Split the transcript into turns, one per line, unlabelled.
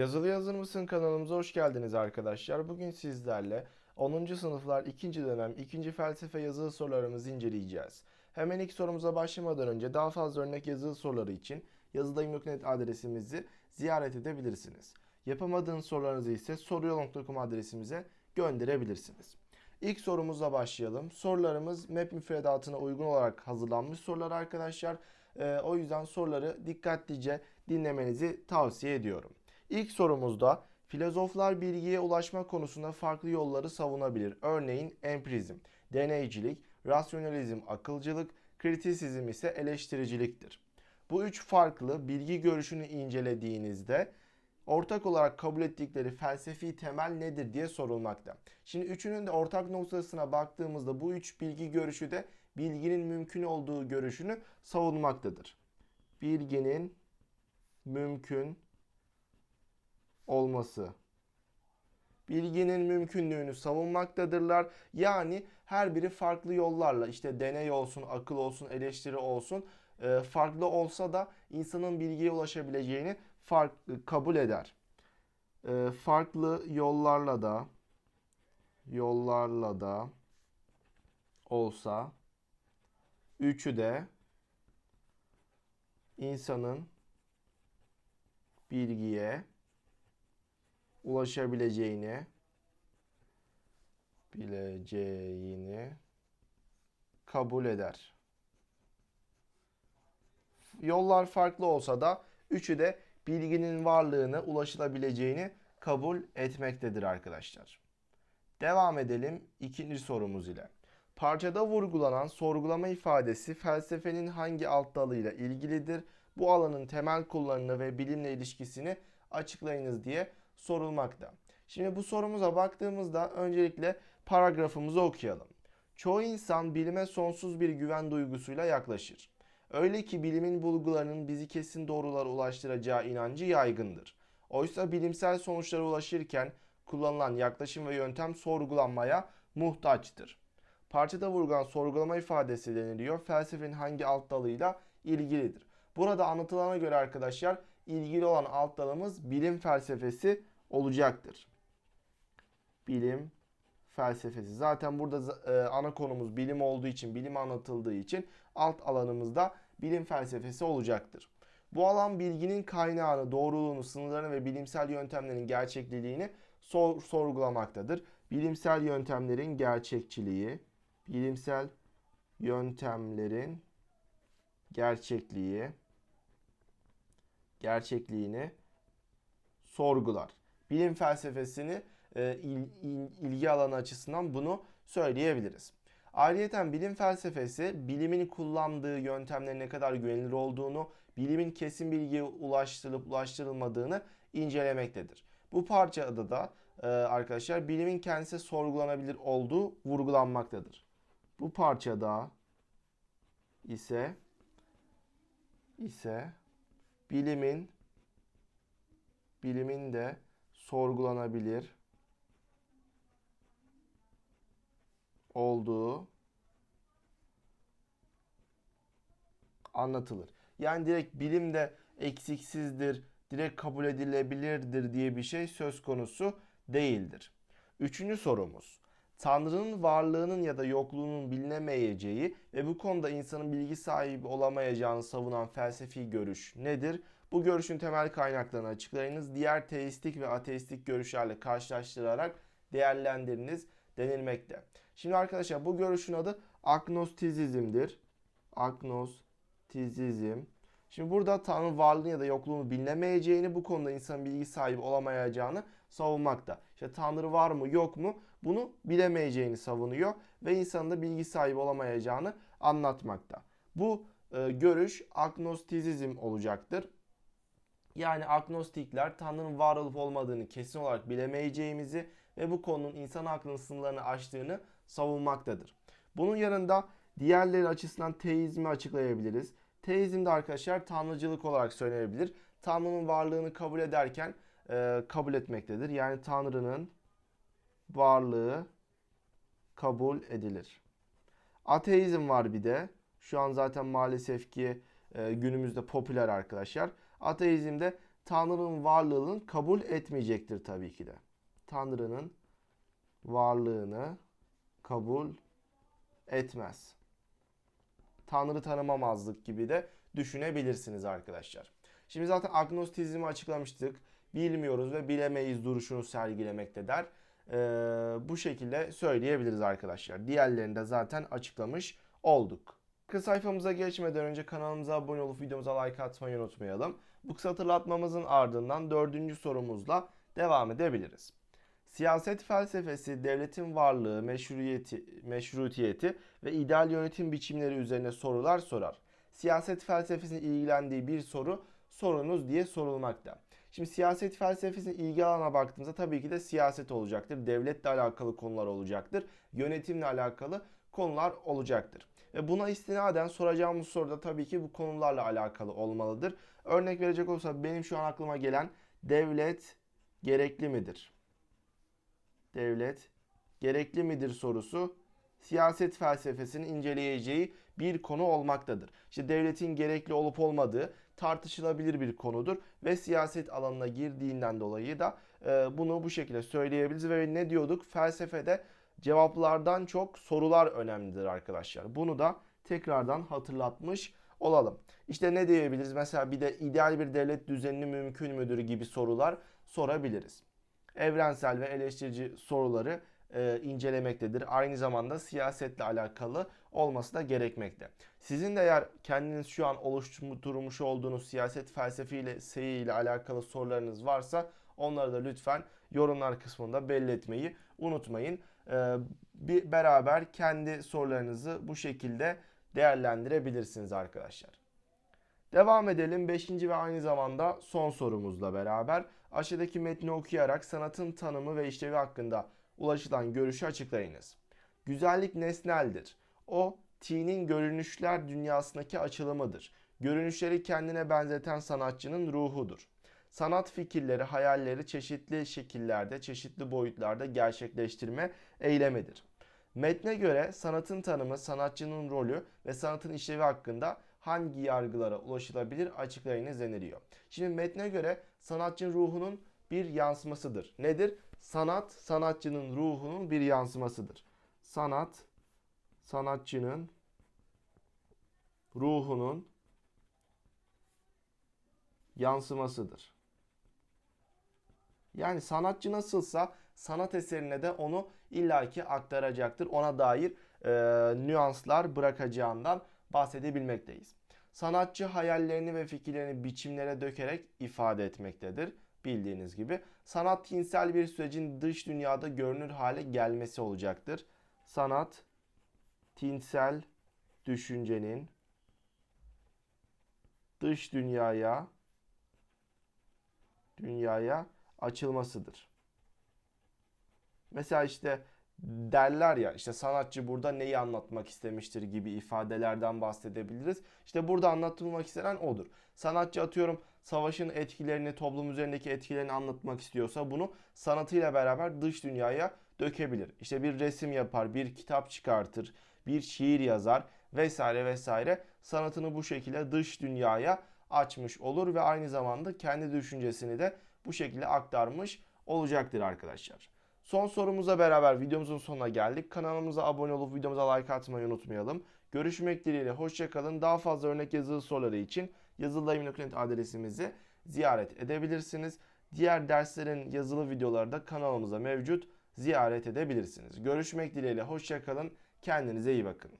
Yazılı Yazır mısın kanalımıza hoş geldiniz arkadaşlar. Bugün sizlerle 10. sınıflar 2. dönem 2. felsefe yazılı sorularımızı inceleyeceğiz. Hemen ilk sorumuza başlamadan önce daha fazla örnek yazılı soruları için yazıdayım.net adresimizi ziyaret edebilirsiniz. Yapamadığınız sorularınızı ise soruyol.com adresimize gönderebilirsiniz. İlk sorumuzla başlayalım. Sorularımız MEP müfredatına uygun olarak hazırlanmış sorular arkadaşlar. Ee, o yüzden soruları dikkatlice dinlemenizi tavsiye ediyorum. İlk sorumuzda filozoflar bilgiye ulaşma konusunda farklı yolları savunabilir. Örneğin empirizm, deneycilik, rasyonalizm, akılcılık, kritisizm ise eleştiriciliktir. Bu üç farklı bilgi görüşünü incelediğinizde ortak olarak kabul ettikleri felsefi temel nedir diye sorulmakta. Şimdi üçünün de ortak noktasına baktığımızda bu üç bilgi görüşü de bilginin mümkün olduğu görüşünü savunmaktadır. Bilginin mümkün olması. Bilginin mümkünlüğünü savunmaktadırlar. Yani her biri farklı yollarla işte deney olsun, akıl olsun, eleştiri olsun e, farklı olsa da insanın bilgiye ulaşabileceğini farklı kabul eder. E, farklı yollarla da yollarla da olsa üçü de insanın bilgiye ulaşabileceğini bileceğini kabul eder. Yollar farklı olsa da üçü de bilginin varlığını ulaşılabileceğini kabul etmektedir arkadaşlar. Devam edelim ikinci sorumuz ile. Parçada vurgulanan sorgulama ifadesi felsefenin hangi alt dalıyla ilgilidir? Bu alanın temel kullanımı ve bilimle ilişkisini açıklayınız diye sorulmakta. Şimdi bu sorumuza baktığımızda öncelikle paragrafımızı okuyalım. Çoğu insan bilime sonsuz bir güven duygusuyla yaklaşır. Öyle ki bilimin bulgularının bizi kesin doğrulara ulaştıracağı inancı yaygındır. Oysa bilimsel sonuçlara ulaşırken kullanılan yaklaşım ve yöntem sorgulanmaya muhtaçtır. Parçada vurgulan sorgulama ifadesi deniliyor. Felsefenin hangi alt dalıyla ilgilidir. Burada anlatılana göre arkadaşlar ilgili olan alt dalımız bilim felsefesi olacaktır. Bilim felsefesi. Zaten burada e, ana konumuz bilim olduğu için, bilim anlatıldığı için alt alanımızda bilim felsefesi olacaktır. Bu alan bilginin kaynağını, doğruluğunu, sınırlarını ve bilimsel yöntemlerin gerçekliliğini sor, sorgulamaktadır. Bilimsel yöntemlerin gerçekçiliği, bilimsel yöntemlerin gerçekliği, gerçekliğini sorgular. Bilim felsefesini e, il, il, ilgi alanı açısından bunu söyleyebiliriz. Ayrıca bilim felsefesi bilimin kullandığı yöntemlerin ne kadar güvenilir olduğunu, bilimin kesin bilgiye ulaştırılıp ulaştırılmadığını incelemektedir. Bu parçada da e, arkadaşlar bilimin kendisi sorgulanabilir olduğu vurgulanmaktadır. Bu parçada ise ise bilimin bilimin de sorgulanabilir olduğu anlatılır. Yani direkt bilim de eksiksizdir, direkt kabul edilebilirdir diye bir şey söz konusu değildir. Üçüncü sorumuz. Tanrı'nın varlığının ya da yokluğunun bilinemeyeceği ve bu konuda insanın bilgi sahibi olamayacağını savunan felsefi görüş nedir? Bu görüşün temel kaynaklarını açıklayınız. Diğer teistik ve ateistik görüşlerle karşılaştırarak değerlendiriniz denilmekte. Şimdi arkadaşlar bu görüşün adı agnostizizmdir. Agnostizizm. Şimdi burada Tanrı varlığını ya da yokluğunu bilinemeyeceğini, bu konuda insanın bilgi sahibi olamayacağını savunmakta. İşte Tanrı var mı yok mu bunu bilemeyeceğini savunuyor ve insanın da bilgi sahibi olamayacağını anlatmakta. Bu e, görüş agnostizizm olacaktır. Yani agnostikler Tanrı'nın var olup olmadığını kesin olarak bilemeyeceğimizi ve bu konunun insan aklının sınırlarını aştığını savunmaktadır. Bunun yanında diğerleri açısından teizmi açıklayabiliriz. Teizm de arkadaşlar tanrıcılık olarak söylenebilir. Tanrı'nın varlığını kabul ederken e, kabul etmektedir. Yani Tanrı'nın varlığı kabul edilir. Ateizm var bir de. Şu an zaten maalesef ki e, günümüzde popüler arkadaşlar. Ateizmde Tanrı'nın varlığını kabul etmeyecektir tabii ki de. Tanrı'nın varlığını kabul etmez. Tanrı tanımamazlık gibi de düşünebilirsiniz arkadaşlar. Şimdi zaten agnostizmi açıklamıştık. Bilmiyoruz ve bilemeyiz duruşunu sergilemekte der. Ee, bu şekilde söyleyebiliriz arkadaşlar. Diğerlerini de zaten açıklamış olduk. Kısa sayfamıza geçmeden önce kanalımıza abone olup videomuza like atmayı unutmayalım. Bu kısa hatırlatmamızın ardından dördüncü sorumuzla devam edebiliriz. Siyaset felsefesi devletin varlığı, meşruiyeti, meşrutiyeti ve ideal yönetim biçimleri üzerine sorular sorar. Siyaset felsefesinin ilgilendiği bir soru sorunuz diye sorulmakta. Şimdi siyaset felsefesinin ilgi alanına baktığımızda tabii ki de siyaset olacaktır. Devletle alakalı konular olacaktır. Yönetimle alakalı konular olacaktır. Ve buna istinaden soracağımız soru da tabii ki bu konularla alakalı olmalıdır. Örnek verecek olursak benim şu an aklıma gelen devlet gerekli midir? Devlet gerekli midir sorusu siyaset felsefesinin inceleyeceği bir konu olmaktadır. İşte devletin gerekli olup olmadığı tartışılabilir bir konudur ve siyaset alanına girdiğinden dolayı da e, bunu bu şekilde söyleyebiliriz ve ne diyorduk? Felsefede cevaplardan çok sorular önemlidir arkadaşlar. Bunu da tekrardan hatırlatmış olalım. İşte ne diyebiliriz? Mesela bir de ideal bir devlet düzenini mümkün müdür gibi sorular sorabiliriz. Evrensel ve eleştirici soruları e, incelemektedir. Aynı zamanda siyasetle alakalı olması da gerekmekte. Sizin de eğer kendiniz şu an oluşturmuş olduğunuz siyaset felsefeyle, seyi ile alakalı sorularınız varsa onları da lütfen yorumlar kısmında belli etmeyi unutmayın. Ee, bir beraber kendi sorularınızı bu şekilde değerlendirebilirsiniz arkadaşlar. Devam edelim 5. ve aynı zamanda son sorumuzla beraber. Aşağıdaki metni okuyarak sanatın tanımı ve işlevi hakkında ulaşılan görüşü açıklayınız. Güzellik nesneldir. O, T'nin görünüşler dünyasındaki açılımıdır. Görünüşleri kendine benzeten sanatçının ruhudur. Sanat fikirleri, hayalleri çeşitli şekillerde, çeşitli boyutlarda gerçekleştirme eylemidir. Metne göre sanatın tanımı, sanatçının rolü ve sanatın işlevi hakkında hangi yargılara ulaşılabilir açıklayınız deniliyor. Şimdi metne göre sanatçının ruhunun bir yansımasıdır. Nedir? Sanat, sanatçının ruhunun bir yansımasıdır. Sanat, sanatçının ruhunun yansımasıdır. Yani sanatçı nasılsa sanat eserine de onu illaki aktaracaktır. Ona dair e, nüanslar bırakacağından bahsedebilmekteyiz. Sanatçı hayallerini ve fikirlerini biçimlere dökerek ifade etmektedir. Bildiğiniz gibi sanat tinsel bir sürecin dış dünyada görünür hale gelmesi olacaktır. Sanat tinsel düşüncenin dış dünyaya dünyaya açılmasıdır. Mesela işte derler ya işte sanatçı burada neyi anlatmak istemiştir gibi ifadelerden bahsedebiliriz. İşte burada anlatılmak istenen odur. Sanatçı atıyorum savaşın etkilerini, toplum üzerindeki etkilerini anlatmak istiyorsa bunu sanatıyla beraber dış dünyaya dökebilir. İşte bir resim yapar, bir kitap çıkartır, bir şiir yazar vesaire vesaire sanatını bu şekilde dış dünyaya açmış olur ve aynı zamanda kendi düşüncesini de bu şekilde aktarmış olacaktır arkadaşlar. Son sorumuza beraber videomuzun sonuna geldik. Kanalımıza abone olup videomuza like atmayı unutmayalım. Görüşmek dileğiyle hoşçakalın. Daha fazla örnek yazılı soruları için yazılıdayım.net adresimizi ziyaret edebilirsiniz. Diğer derslerin yazılı videoları da kanalımıza mevcut. Ziyaret edebilirsiniz. Görüşmek dileğiyle hoşçakalın. Kendinize iyi bakın.